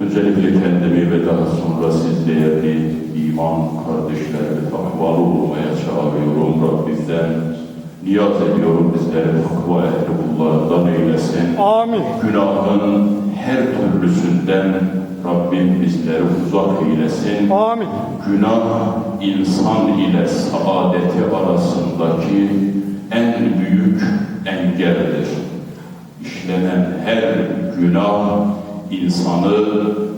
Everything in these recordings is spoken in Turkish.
Öncelikle kendimi ve daha sonra siz değerli iman kardeşlerimi takvalı olmaya çağırıyorum. Rabbimden niyaz ediyorum bizleri takva ehli kullarından eylesin. Amin. Günahın her türlüsünden Rabbim bizleri uzak eylesin. Amin. Günah insan ile saadeti arasındaki en büyük engeldir. İşlenen her günah insanı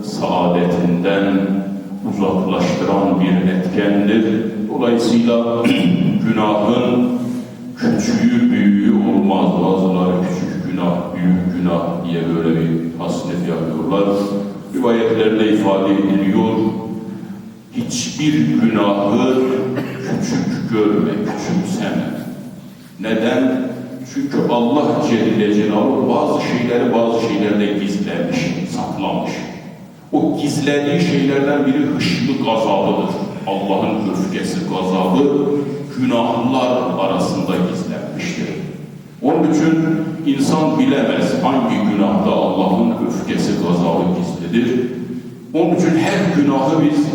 saadetinden uzaklaştıran bir etkendir. Dolayısıyla günahın küçüğü büyüğü olmaz. Bazıları küçük günah, büyük günah diye böyle bir tasnif yapıyorlar. Rivayetlerde ifade ediliyor hiçbir günahı küçük görme, küçümseme. Neden? Çünkü Allah Celle Celaluhu bazı şeyleri bazı şeylerde gizlemiş, saklamış. O gizlediği şeylerden biri hışmı gazabıdır. Allah'ın öfkesi gazabı günahlar arasında gizlenmiştir. Onun için insan bilemez hangi günahda Allah'ın öfkesi gazabı gizlidir. Onun için her günahı biz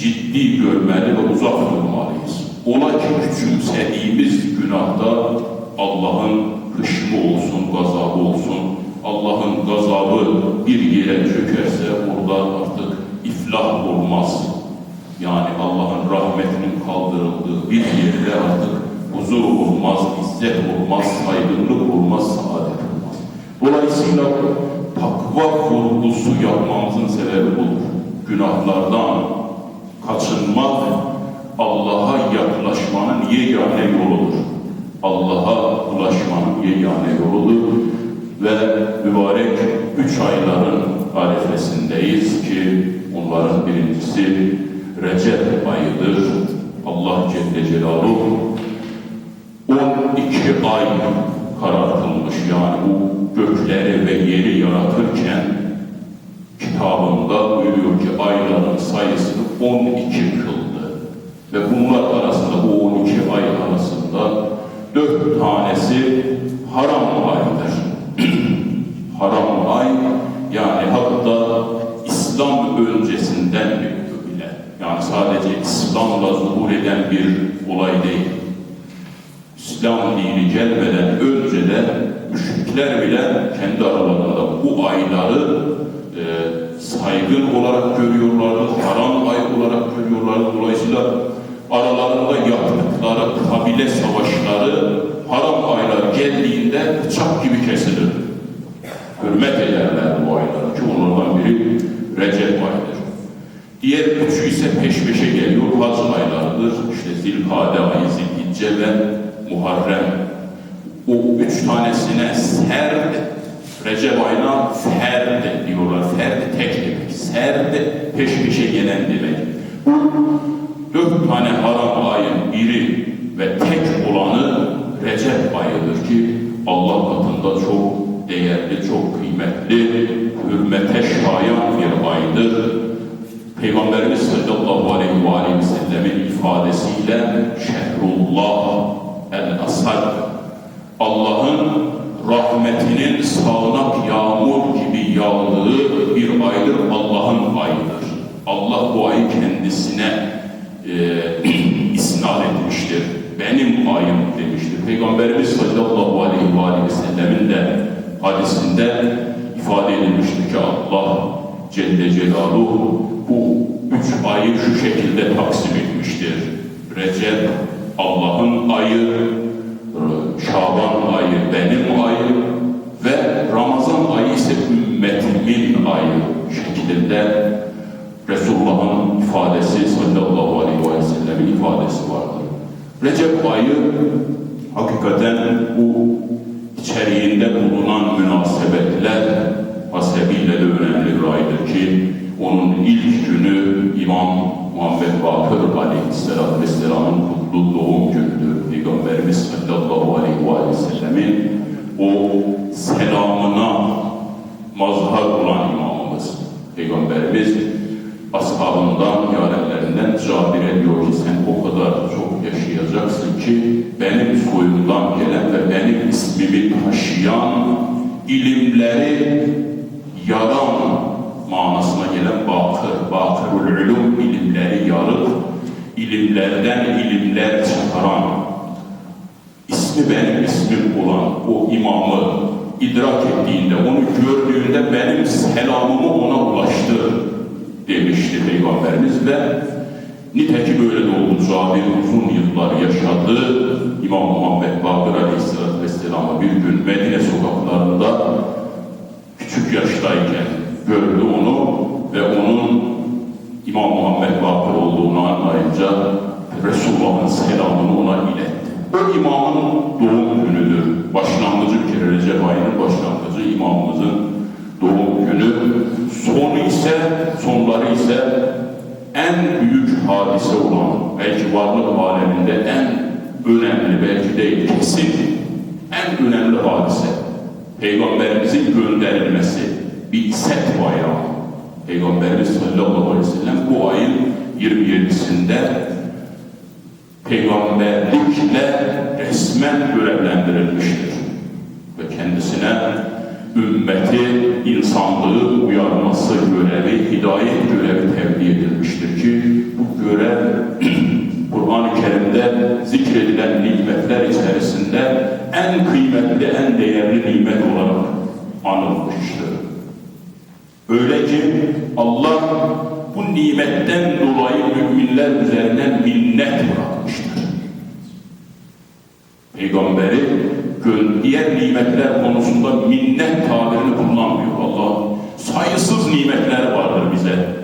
ciddi görmeli ve uzak durmalıyız. Ola ki küçümsediğimiz günahda Allah'ın hışmı olsun, gazabı olsun. Allah'ın gazabı bir yere çökerse orada artık iflah olmaz. Yani Allah'ın rahmetinin kaldırıldığı bir yerde artık huzur olmaz, izzet olmaz, saygınlık olmaz, saadet olmaz. Dolayısıyla takva vurgusu yapmamızın sebebi budur. Günahlardan kaçınmak Allah'a yaklaşmanın yegane yoludur. Allah'a ulaşmanın yegane yoludur. Ve mübarek üç ayların arifesindeyiz ki onların birincisi Recep ayıdır. Allah Celle Celaluhu 12 ay karartılmış yani bu gökleri ve yeri yaratırken kitabında buyuruyor ki ayların sayısını 12 kıldı. Ve bunlar arasında bu 12 ay arasında dört tanesi haram aydır. haram ay yani hatta İslam öncesinden bile yani sadece İslam'la zuhur eden bir olay değil. İslam dini gelmeden önce de müşrikler bile kendi aralarında bu ayları e, saygın olarak görüyorlardı, haram ay olarak görüyorlardı. Dolayısıyla aralarında yaptıkları kabile savaşları haram aylar geldiğinde bıçak gibi kesilir. Hürmet ederler bu ayları ki onlardan biri Recep ayıdır. Diğer üçü ise peş peşe geliyor. Hac aylarıdır. İşte Zilkade ayı, Zilhicce ve Muharrem. O üç tanesine serd, Recep ayına ferd diyorlar. Ferd tek demek. Serd peş peşe gelen demek. Dört tane haram ayın biri ve tek olanı Recep ayıdır ki Allah katında çok değerli, çok kıymetli, hürmete şayan bir aydır. Peygamberimiz sallallahu aleyhi ve aleyhi ve sellemin ifadesiyle şehrullah el-asad Allah'ın rahmetinin sağanak yağmur gibi yağdığı bir aydır, Allah'ın ayıdır. Allah bu ayı kendisine e, isnat etmiştir. Benim ayım demiştir. Peygamberimiz sallallahu aleyhi ve aleyhi ve sellemin de hadisinde ifade edilmiştir ki Allah Celle Celaluhu bu üç ayı şu şekilde taksim etmiştir. Recep Allah'ın ayı, Şaban ayı benim ayım ve Ramazan ayı ise ümmetimin ayı şeklinde Resulullah'ın ifadesi sallallahu aleyhi ve sellem'in ifadesi vardır. Recep ayı hakikaten bu içeriğinde bulunan münasebetler hasebiyle de önemli bir aydır ki onun ilk günü İmam Muhammed Bakır Aleyhisselam Vesselam'ın kutlu doğum günüdür. Peygamberimiz sallallahu aleyhi ve sellemin o selamına mazhar olan imamımız. Peygamberimiz ashabından, yarenlerinden Cabir'e diyor ki sen o kadar çok yaşayacaksın ki benim soyumdan gelen ve benim ismimi taşıyan ilimleri yaran manasına gelen bakır, bakırul ulum ilimleri yarıp, ilimlerden ilimler çıkaran, ismi benim ismim olan o imamı idrak ettiğinde, onu gördüğünde benim selamımı ona ulaştır demişti Peygamberimiz ve nitekim öyle de oldu. Cabir uzun yıllar yaşadı. İmam Muhammed Bakır Aleyhisselatü Vesselam'ı bir gün Medine sokaklarında küçük yaştayken gördü onu ve onun İmam Muhammed Bakır olduğunu anlayınca Resulullah'ın selamını ona iletti. O imamın doğum günüdür. Başlangıcı bir kere Recep ayının başlangıcı imamımızın doğum günü. Sonu ise, sonları ise en büyük hadise olan, belki varlık aleminde en önemli, belki değil, kesin en önemli hadise. Peygamberimizin gönderilmesi, bir set bayramı. Peygamberimiz sallallahu aleyhi ve sellem bu ayın 27'sinde peygamberlikle resmen görevlendirilmiştir. Ve kendisine ümmeti, insanlığı uyarması görevi, hidayet görevi tevdi edilmiştir ki bu görev Kur'an-ı Kerim'de zikredilen nimetler içerisinde en kıymetli, en değerli nimet olarak anılmıştır. Öyle ki Allah bu nimetten dolayı müminler üzerine minnet bırakmıştır. Peygamberi diğer nimetler konusunda minnet tabirini kullanmıyor. Allah sayısız nimetler vardır bize.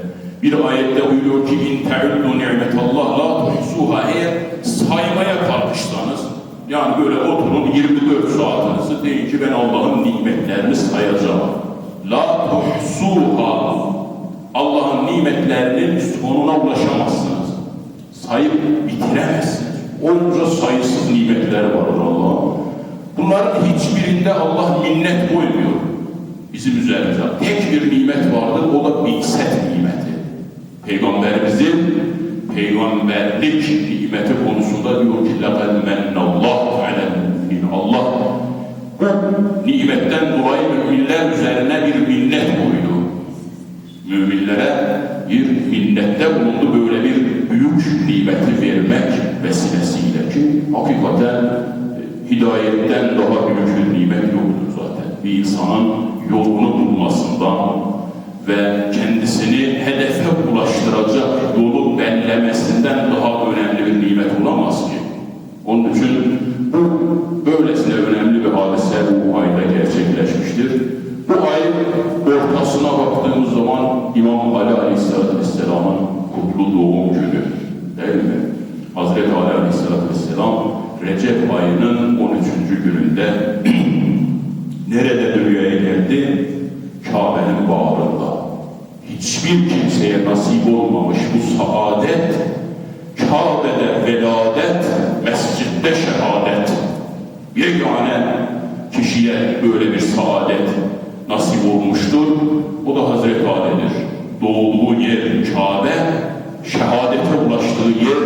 Bir ayette buyuruyor ki in te'uddu ni'metallah la tuhsuha eğer saymaya kalkışsanız yani böyle oturun 24 saatinizi deyin ki ben Allah'ın nimetlerini sayacağım. La tuhsuha Allah'ın nimetlerinin sonuna ulaşamazsınız. Sayıp bitiremezsiniz. Onca sayısız nimetler vardır Allah'ın. Bunların hiçbirinde Allah minnet koymuyor bizim üzerimize. Tek bir nimet vardır, o da bilset nimeti. Peygamberimizin peygamberlik nimeti konusunda diyor ki لَقَدْ مَنَّ اللّٰهُ عَلَى الْمُؤْمِنِينَ Allah bu nimetten dolayı müminler üzerine bir minnet koydu. Müminlere bir minnette bulundu böyle bir büyük nimeti vermek vesilesiyle ki hakikaten e, hidayetten daha büyük bir nimet yoktur zaten. Bir insanın yolunu bulmasından ve kendisini hedefe ulaştıracak yolu bellemesinden daha önemli bir nimet olamaz ki. Onun için bu böylesine önemli bir hadise bu ayda gerçekleşmiştir. Bu ayın ortasına baktığımız zaman İmam Ali Aleyhisselatü Vesselam'ın kutlu doğum günü değil mi? Hazreti Ali Aleyhisselatü Vesselam Recep ayının 13. gününde nerede dünyaya geldi? Kabe'nin bağrında. Hiçbir kimseye nasip olmamış bu saadet, Kabe'de veladet, mescitte şehadet. Yegane kişiye böyle bir saadet nasip olmuştur. O da Hazreti Ali'dir. Doğduğu yer Kabe, şehadete ulaştığı yer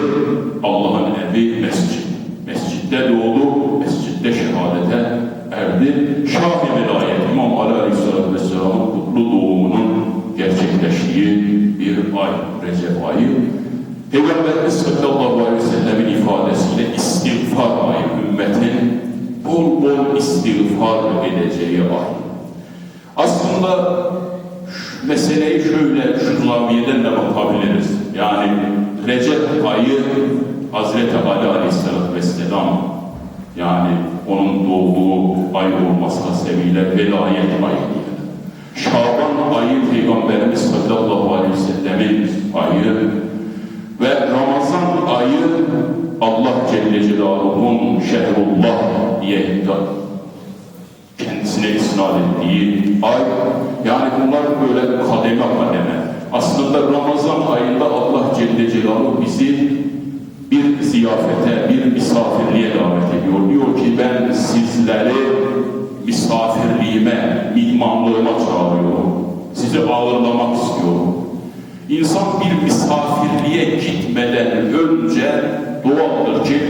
Allah'ın evi mescid. Mescitte doğdu, mescitte şehadete erdi. Şah-ı Velayet İmam Ali Aleyhisselatü Vesselam'ın kutlu doğumunun gerçekleştiği bir ay, Recep ayı. Peygamberimiz sallallahu aleyhi ve sellemin ifadesiyle istiğfar ayı, ümmetin bol bol istiğfar edeceği ay. Aslında şu meseleyi şöyle şu zaviyeden de bakabiliriz. Yani Recep ayı Hazreti Ali Aleyhisselatü Vesselam yani onun doğduğu ay olması hasebiyle velayet ayı diye. Şaban ayı Peygamberimiz sallallahu aleyhi ve sellemin ayı ve Ramazan ayı Allah Celle Celaluhu'nun şehrullah diye kendisine isnat ettiği ay. Yani bunlar böyle kademe kademe. Aslında Ramazan ayında Allah Celle Celaluhu bizi bir ziyafete, bir misafirliğe davet ediyor. Diyor ki ben sizleri misafirliğime, mihmanlığıma çağırıyorum. Sizi ağırlamak istiyorum. İnsan bir misafirliğe gitmeden önce doğaldır ki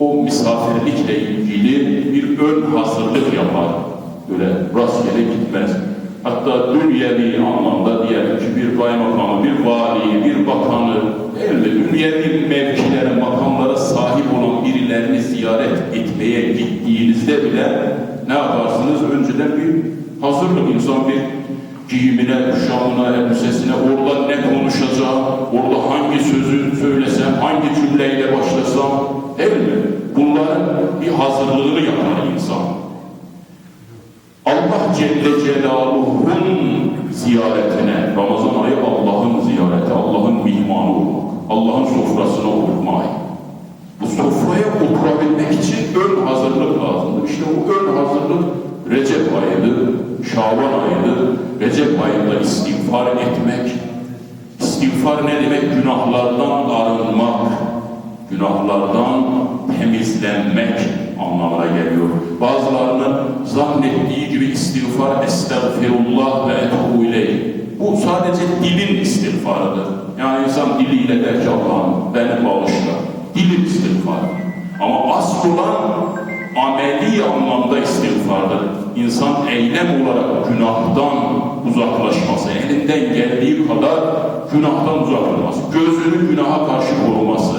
o misafirlikle ilgili bir ön hazırlık yapar. Böyle rastgele gitmez hatta dünyevi anlamda diyelim ki bir kaymakamı, bir valiyi, bir bakanı, elbette dünyevi mevkilere, makamlara sahip olan birilerini ziyaret etmeye gittiğinizde bile ne yaparsınız? Önceden bir hazırlık insan bir giyimine, kuşamına, elbisesine, orada ne konuşacağım, orada hangi sözü söylesem, hangi cümleyle başlasam, değil mi? Bunların bir hazırlığını yapar insan. Celle Celaluhu'nun ziyaretine, Ramazan ayı Allah'ın ziyareti, Allah'ın mihmanı Allah'ın sofrasına oturmak. Bu sofraya oturabilmek için ön hazırlık lazımdı. İşte bu ön hazırlık Recep ayıydı, Şaban ayıydı. Recep ayında istiğfar etmek. İstiğfar ne demek? Günahlardan arınmak, günahlardan temizlenmek anlamına geliyor. Bazılarının zannettiği gibi istiğfar estağfirullah ve etubu ileyh. Bu sadece dilin istiğfarıdır. Yani insan diliyle der ki Allah'ım beni bağışla. Dilin istiğfarı. Ama asıl olan ameli anlamda istiğfardır. İnsan eylem olarak günahtan uzaklaşması, elinden geldiği kadar günahtan uzaklaşması, gözünü günaha karşı koruması,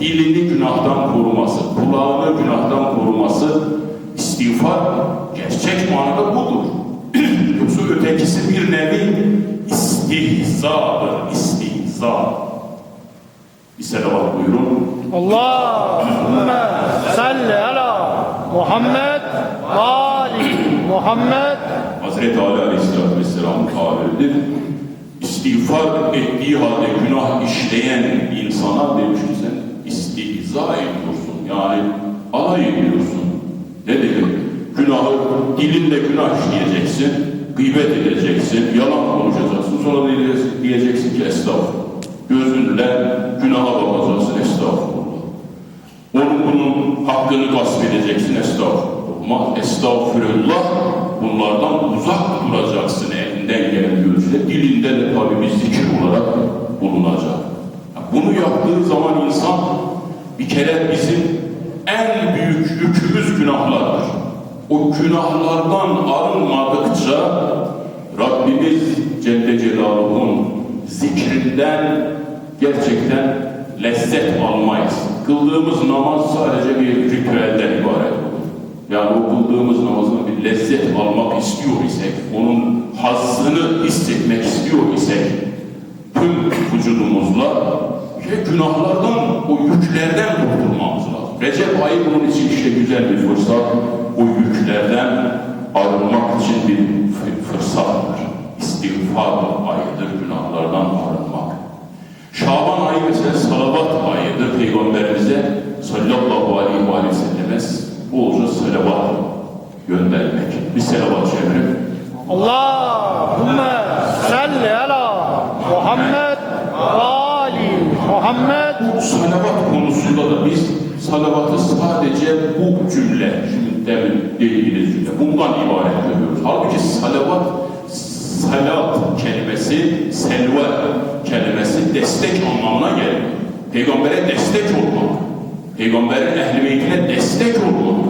dilini günahtan koruması, kulağını günahtan koruması, istiğfar gerçek manada budur. Yoksa ötekisi bir nevi istihzadır, istihza. Bir selavat buyurun. Allahümme salli ala Muhammed ali Muhammed Hazreti Ali Aleyhisselatü Vesselam'ın tabiridir. İstiğfar ettiği halde günah işleyen insana demiş ki sen istihza ediyorsun. Yani alay ediyorsun. Ne demek? Günahı dilinle günah işleyeceksin, gıybet edeceksin, yalan konuşacaksın. Sonra da diyeceksin ki estağfurullah. Gözünle günaha bakacaksın estağfurullah. Onun bunun hakkını gasp edeceksin estağfurullah. Estağfurullah bunlardan uzak duracaksın elinden gelen ölçüde. Dilinde de tabi bir zikir olarak bulunacak. Bunu yaptığı zaman insan bir kere bizim en büyük yükümüz günahlardır. O günahlardan arınmadıkça Rabbimiz Celle Celaluhu'nun zikrinden gerçekten lezzet almayız. Kıldığımız namaz sadece bir ritüelden ibaret. Yani o kıldığımız namazın bir lezzet almak istiyor isek, onun hazzını hissetmek istiyor isek, tüm vücudumuzla ve günahlardan, o yüklerden kurtulmamız lazım. Recep ayı bunun için işte güzel bir fırsat. O yüklerden arınmak için bir fı- fırsattır. İstiğfar ayıdır, günahlardan arınmak. Şaban ayı mesela salavat ayıdır. Peygamberimize sallallahu aleyhi ve selleme bolca salavat göndermek. Bir salavat çevirip Allahümme salli ala Muhammed Muhammed Salavat konusunda da biz salavatı sadece bu cümle, şimdi demin dediğiniz cümle, bundan ibaret görüyoruz. Halbuki salavat, salat kelimesi, selve kelimesi destek anlamına geliyor. Peygambere destek olmak, peygamberin ehl-i beytine destek olmak.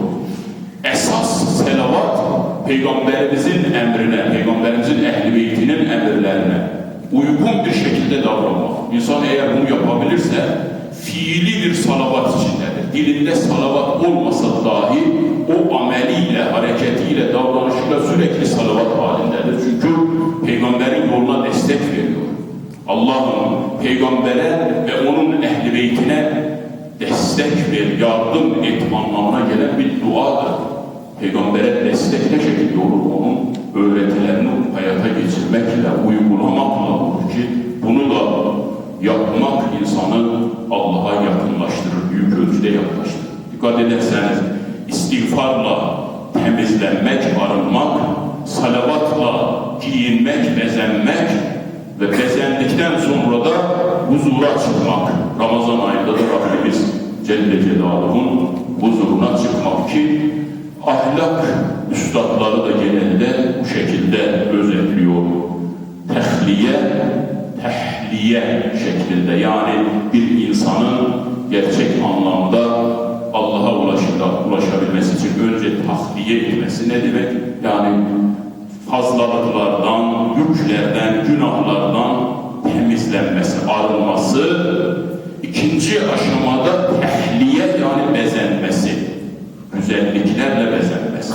Esas selavat, peygamberimizin emrine, peygamberimizin ehl-i beytinin emirlerine uygun bir şekilde davranmak. İnsan eğer bunu yapabilirse fiili bir salavat içindedir. Dilinde salavat olmasa dahi o ameliyle, hareketiyle, davranışıyla sürekli salavat halindedir. Çünkü peygamberin yoluna destek veriyor. Allah'ın peygambere ve onun ehli beytine destek ver, yardım et anlamına gelen bir duadır. Peygambere destek ne şekilde olur? Onun öğretilerini hayata geçirmekle, uygulamakla olur ki bunu da yapmak insanı Allah'a yakınlaştırır, büyük ölçüde yaklaştırır. Dikkat ederseniz istiğfarla temizlenmek, arınmak, salavatla giyinmek, bezenmek ve bezendikten sonra da huzura çıkmak. Ramazan ayında da Rabbimiz Celle Celaluhu'nun huzuruna çıkmak ki ahlak üstadları da genelde bu şekilde özetliyor. Tehliye, tehliye şeklinde yani bir insanın gerçek anlamda Allah'a ulaşabilmesi için önce tahliye etmesi ne demek? Yani fazlalıklardan, yüklerden, günahlardan temizlenmesi, arınması. İkinci aşamada tehliye yani bezenmesi, güzelliklerle bezenmesi.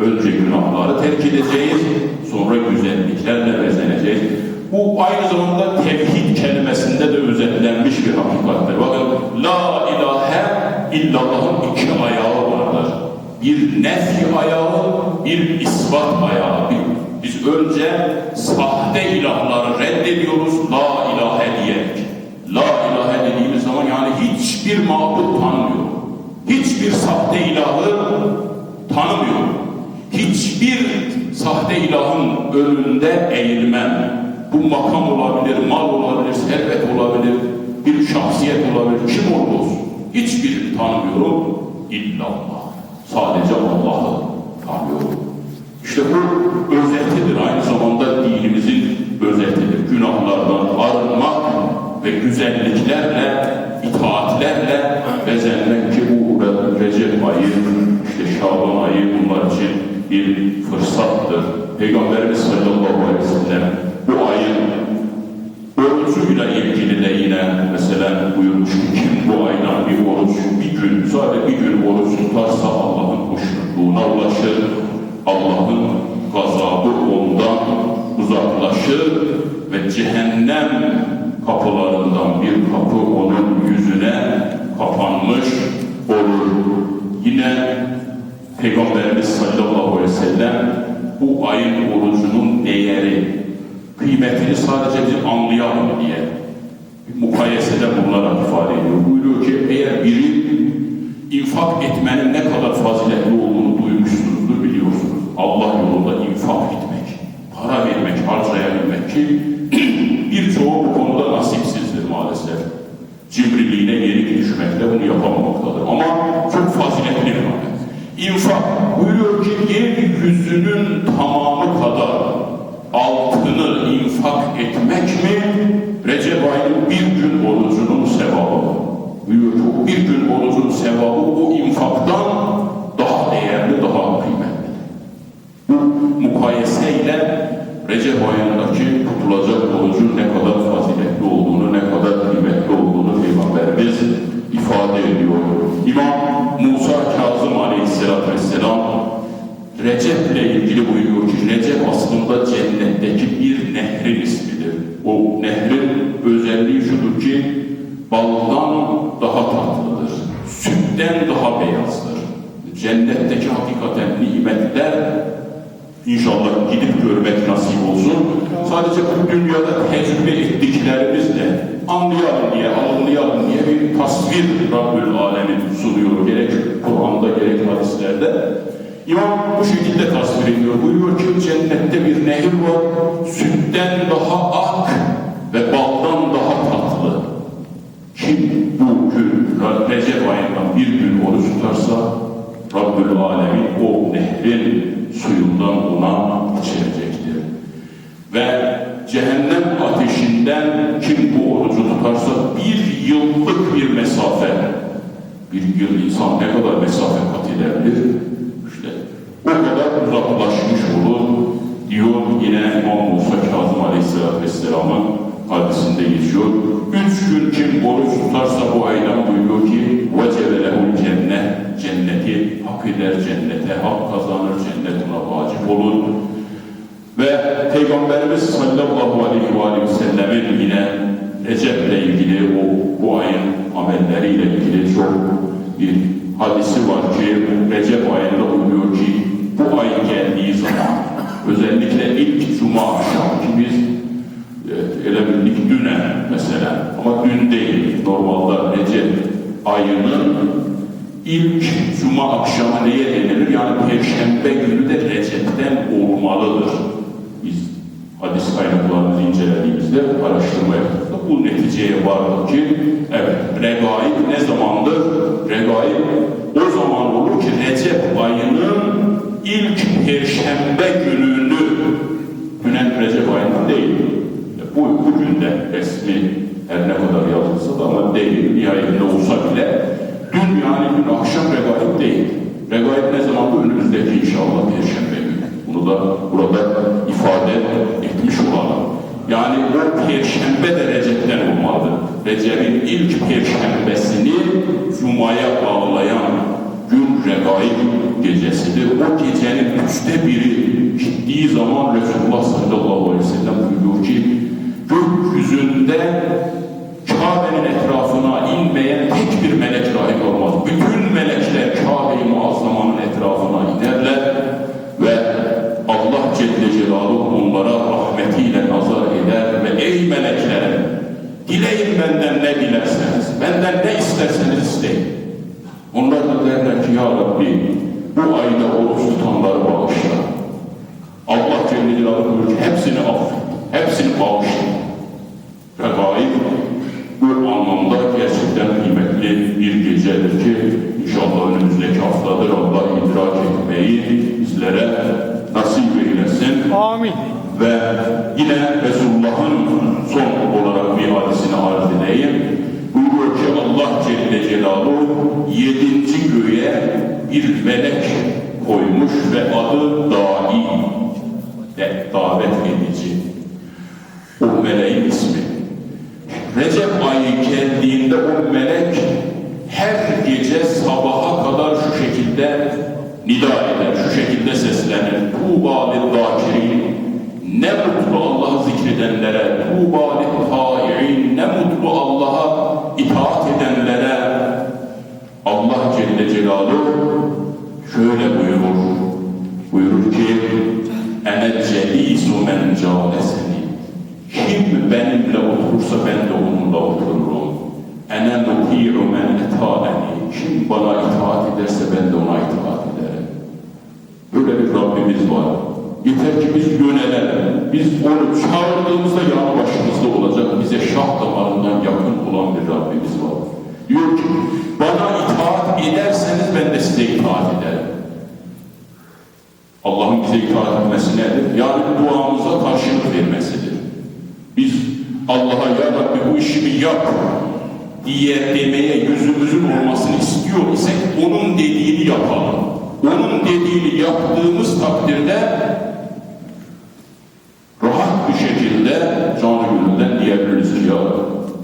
Önce günahları terk edeceğiz, sonra güzelliklerle bezeneceğiz. Bu aynı zamanda tevhid kelimesinde de özetlenmiş bir hakikattir. Bakın, la ilahe illallah'ın iki ayağı vardır. Bir nefi ayağı, bir isbat ayağı. Biz önce sahte ilahları reddediyoruz, la ilahe diyerek. La ilahe dediğimiz zaman yani hiçbir mabut tanımıyor. Hiçbir sahte ilahı tanımıyor. Hiçbir sahte ilahın önünde eğilmem. Bu makam olabilir, mal olabilir, servet olabilir, bir şahsiyet olabilir, kim olursa. Hiçbirini tanımıyorum. İllallah. Sadece Allah'ı tanıyorum. İşte bu özetidir. Aynı zamanda dinimizin özetidir. Günahlardan arınmak ve güzelliklerle, itaatlerle bezenmek ki bu Re- Recep ayı, işte Şaban ayı bunlar için bir fırsattır. Peygamberimiz sallallahu aleyhi ve sellem bu ayın orucuyla ilgili de yine mesela buyurmuş ki kim bu aydan bir oruç, bir gün, sadece bir gün oruç tutarsa Allah'ın hoşnutluğuna ulaşır. Allah'ın gazabı ondan uzaklaşır ve cehennem kapılarından bir kapı onun yüzüne kapanmış olur. Yine Peygamberimiz sallallahu aleyhi ve sellem bu ayın orucunun değeri, kıymetini sadece biz anlayalım diye bir mukayesede bulunarak ifade ediyor. Buyuruyor ki eğer biri infak etmenin ne kadar faziletli bir gün orucun sevabı o infaktan daha değerli, daha kıymetli. Bu mukayeseyle Recep ayındaki tutulacak orucun ne kadar faziletli olduğunu, ne kadar kıymetli olduğunu Peygamberimiz ifade ediyor. İmam Musa Kazım Aleyhisselatü Vesselam Recep ile ilgili buyuruyor ki Recep aslında cennetteki bir nehrin ismidir. O nehrin baldan daha tatlıdır, sütten daha beyazdır. Cennetteki hakikaten nimetler İnşallah gidip görmek nasip olsun. Sadece bu dünyada tecrübe ettiklerimizle anlayalım diye, anlayalım diye bir tasvir Rabbül Alemin sunuyor. Gerek Kur'an'da gerek hadislerde. İmam bu şekilde tasvir ediyor. Buyuruyor ki cennette bir nehir var. Sütten daha ak ve baldan daha. Kim bu gün Recep ayından bir gün oruç tutarsa Rabbül Alemin o nehrin suyundan ona içirecektir. Ve cehennem ateşinden kim bu orucu tutarsa bir yıllık bir mesafe, bir yıl insan ne kadar mesafe kat edebilir? İşte o kadar uzaklaşmış olur diyor yine İmam Musa Kazım Aleyhisselatü Vesselam'ın hadisinde geçiyor. Üç gün kim oruç tutarsa bu aydan buyuruyor ki وَجَبَ لَهُ cennet Cenneti hak eder, cennete hak kazanır, cennet ona vacip olur. Ve Peygamberimiz sallallahu aleyhi ve aleyhi ve sellemin yine Recep ile ilgili o bu ayın amelleriyle ilgili çok bir hadisi var ki Recep ayında buyuruyor ki bu ay geldiği zaman özellikle ilk cuma akşamı ki biz Evet, ele bildik düne mesela ama dün değil. Normalde Recep ayının ilk cuma akşamı neye denilir? Yani perşembe günü de Recep'ten olmalıdır. Biz hadis kaynaklarımızı incelediğimizde araştırma yaptık. Bu neticeye vardık ki evet regaib ne zamandır? Regaib o zaman olur ki Recep ayının ilk perşembe gününü Günen Recep ayında değil. Bu, de resmi her ne kadar yazılsa da ama değil. Nihayetinde olsa bile dün yani dün akşam regaib değil. Regaib ne zaman bu önümüzdeki inşallah Perşembe günü. Bunu da burada ifade etmiş olalım. Yani o Perşembe de Recep'ten olmalı. Recep'in ilk Perşembesini Cuma'ya bağlayan gün regaib gecesidir. O gecenin üçte biri gittiği zaman Resulullah sallallahu aleyhi ve sellem buyuruyor ki gökyüzünde Kabe'nin etrafına inmeyen tek bir melek dahi olmaz. Bütün melekler Kabe-i Muazzama'nın etrafına inerler ve Allah Celle Celaluhu onlara rahmetiyle nazar eder ve ey melekler dileyin benden ne dilerseniz, benden ne isterseniz isteyin. Onlar da derler ki ya Rabbi bu ayda oruç tutanları bağışla. Allah Celle Celaluhu hepsini affet, hepsini bağışla. Ve adı Dai, de, davet edici. O meleğin ismi. Recep ayı geldiğinde o melek her gece sabaha kadar şu şekilde nida eder, şu şekilde seslenir. Tuğba lil ne mutlu Allah'ı zikredenlere, tuğba lil ne mutlu Allah'a itaat edenlere. Allah Celle Celaluhu şöyle buyurur. Buyurur ki, ene celisu men. Kim benimle oturursa ben de onunla otururum. Ene nuti'u men eta'eni. Kim bana itaat ederse ben de ona itaat ederim. Böyle bir Rabbimiz var. Yeter ki biz yönelelim. Biz onu çağırdığımızda yanı başımızda olacak. Bize şah damarından yakın olan bir Rabbimiz var. Diyor ki bana itaat ederseniz ben de size itaat ederim. İtaat etmesi nedir? Yani duamıza karşılık vermesidir. Biz Allah'a ya Rabbi bu işimi yap diye demeye yüzümüzün olmasını istiyor isek onun dediğini yapalım. Onun dediğini yaptığımız takdirde rahat bir şekilde canı gönülden diyebiliriz ya,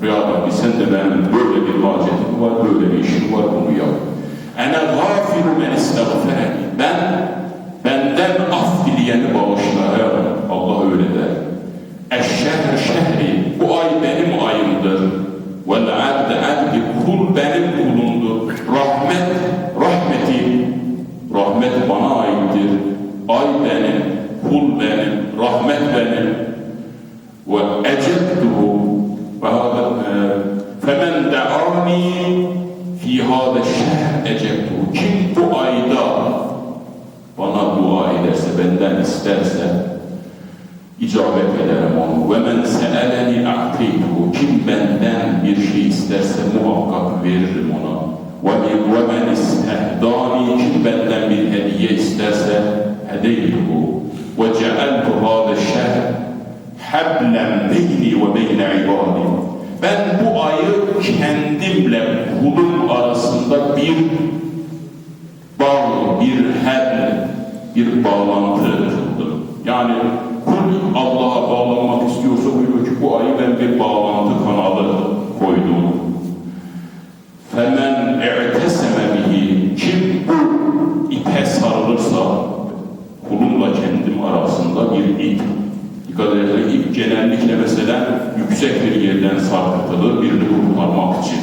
ya Rabbi sen de benim böyle bir hacetim var, böyle bir işim var bunu yap. Ene gâfiru men istagfereni. Ben benden af dileyeni bağışlarım. Allah öyle der. Eşşehr şehri. Bu ay benim ayımdır. Vel abd abdi. Kul benim kulumdur. Rahmet, rahmeti. Rahmet bana aittir. Ay benim, icabet ederim onu. Ve men se'eleni a'teytuhu. Kim benden bir şey isterse muhakkak veririm ona. Ve men, istehdani. Kim benden bir hediye isterse hedeytuhu. Ve cealtu hâde şehr hablen beyni ve beyne ibadi. Ben bu ayı kendimle kulum arasında bir bağ, bir hebl, bir bağlantı kıldım. Yani kul Allah'a bağlanmak istiyorsa buyuruyor ki bu ayı ben bir bağlantı kanalı koydum. Femen e'teseme bihi. Kim bu ipe sarılırsa kulumla kendim arasında bir ip dikkat ederek ip genellikle mesela yüksek bir yerden sarkıtılır birini kurtarmak için.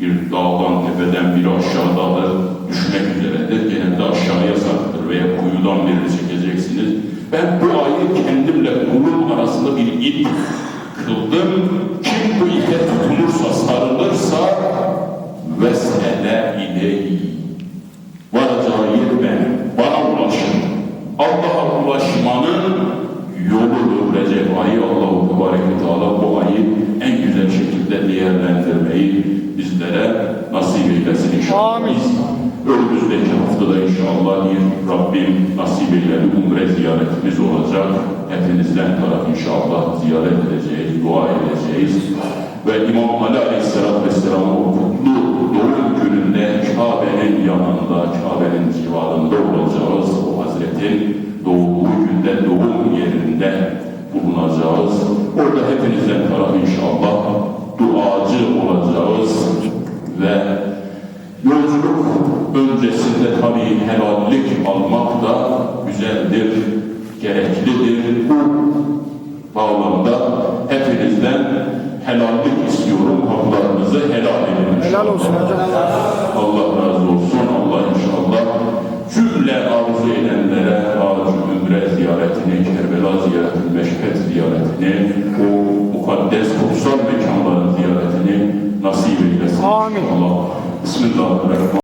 Bir dağdan tepeden biri aşağıdadır düşmek üzeredir. Genelde aşağıya sarkıtır veya kuyudan birini çekeceksiniz ben bu ayı kendimle kulum arasında bir ip kıldım kim bu ipe tutunursa sarılırsa vesele ileyhi varacağı yer benim bana ulaşın Allah'a ulaşmanın yoludur Recep ayı Allah-u Tebarek Teala bu ayı en güzel şekilde değerlendirmeyi bizlere nasip eylesin inşallah. Amin. Önümüzdeki haftada inşallah bir Rabbim nasip eyledi umre ziyaretimiz olacak. Hepinizden taraf inşallah ziyaret edeceğiz, dua edeceğiz. Ve İmam Ali Aleyhisselatü Vesselam'ın o kutlu doğum gününde Kabe'nin yanında, Kabe'nin civarında olacağız. O Hazretin doğduğu günde doğum yerinde bulunacağız. Orada hepinizden taraf inşallah helallik almak da güzeldir, gereklidir. Bu bağlamda hepinizden helallik istiyorum. Haklarınızı helal edin. Helal olsun hocam. Allah razı olsun. Allah inşallah cümle arzu edenlere Hacı Ümre ziyaretini, Kerbela ziyaretini, Meşhed ziyaretini, o mukaddes kutsal mekanların ziyaretini nasip eylesin. Amin. Allah. Bismillahirrahmanirrahim.